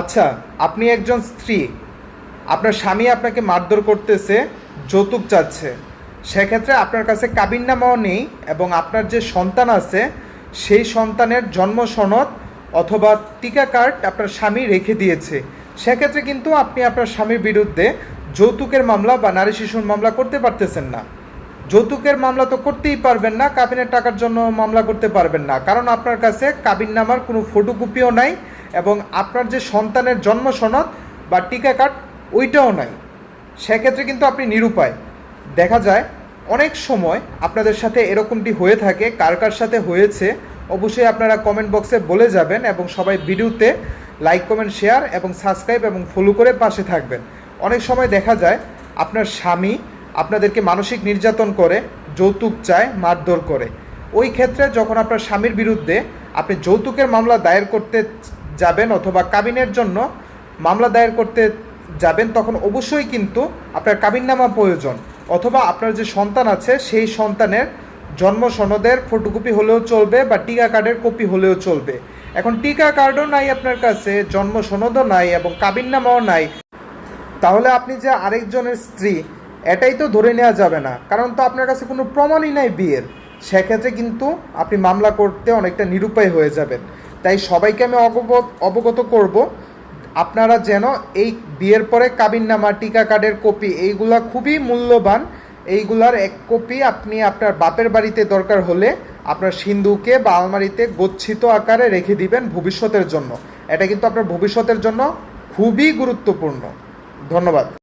আচ্ছা আপনি একজন স্ত্রী। আপনার স্বামী আপনাকে মারধর করতেছে, যৌতুক চাচ্ছে। সেক্ষেত্রে আপনার কাছে কাবিননামাও নেই এবং আপনার যে সন্তান আছে, সেই সন্তানের জন্ম সনদ অথবা টিকা কার্ড আপনার স্বামী রেখে দিয়েছে। সেক্ষেত্রে কিন্তু আপনি আপনার স্বামীর বিরুদ্ধে যৌতুকের মামলা বা নারী শিশুর মামলা করতে পারতেছেন না। যৌতুকের মামলা তো করতেই পারবেন না, কাবিনের টাকার জন্য মামলা করতে পারবেন না। কারণ আপনার কাছে কাবিননামার কোনো ফটোকপিও নাই এবং আপনার যে সন্তানের জন্ম সনদ বা টিকা কার্ড, ওইটাও নাই। সেক্ষেত্রে কিন্তু আপনি নিরুপায়। দেখা যায়, অনেক সময় আপনাদের সাথে এরকমটি হয়ে থাকে, কার কার সাথে হয়েছে, অবশ্যই আপনারা কমেন্ট বক্সে বলে যাবেন এবং সবাই ভিডিওতে লাইক কমেন্ট শেয়ার এবং সাবস্ক্রাইব এবং ফলো করে পাশে থাকবেন। অনেক সময় দেখা যায়, আপনার স্বামী আপনাদেরকে মানসিক নির্যাতন করে, যৌতুক চায়, মারধর করে। ওই ক্ষেত্রে যখন আপনার স্বামীর বিরুদ্ধে আপনি যৌতুকের মামলা দায়ের করতে যাবেন অথবা কাবিনের জন্য মামলা দায়ের করতে যাবেন, তখন অবশ্যই কিন্তু আপনার কাবিননামা প্রয়োজন। অথবা আপনার যে সন্তান আছে, সেই সন্তানের জন্ম সনদের ফটোকপি হলেও চলবে বা টিকা কার্ডের কপি হলেও চলবে। এখন টিকা কার্ডও নাই আপনার কাছে, জন্ম সনদও নাই এবং কাবিননামাও নাই, তাহলে আপনি যে আরেকজনের স্ত্রী, এটাই তো ধরে নেওয়া যাবে না। কারণ তো আপনার কাছে কোনো প্রমাণই নাই বিয়ের। সেক্ষেত্রে কিন্তু আপনি মামলা করতে অনেকটা নিরুপায় হয়ে যাবেন। তাই সবাইকে আমি অবগত অবগত করব। আপনারা যেন এই বিয়ের পরে কাবিননামা, টিকা কার্ডের কপি, এইগুলা খুবই মূল্যবান। এইগুলার এক কপি আপনি আপনার বাপের বাড়িতে দরকার হলে আপনার সিন্ধুকে বা আলমারিতে গচ্ছিত আকারে রেখে দিবেন ভবিষ্যতের জন্য। এটা কিন্তু আপনার ভবিষ্যতের জন্য খুবই গুরুত্বপূর্ণ। ধন্যবাদ।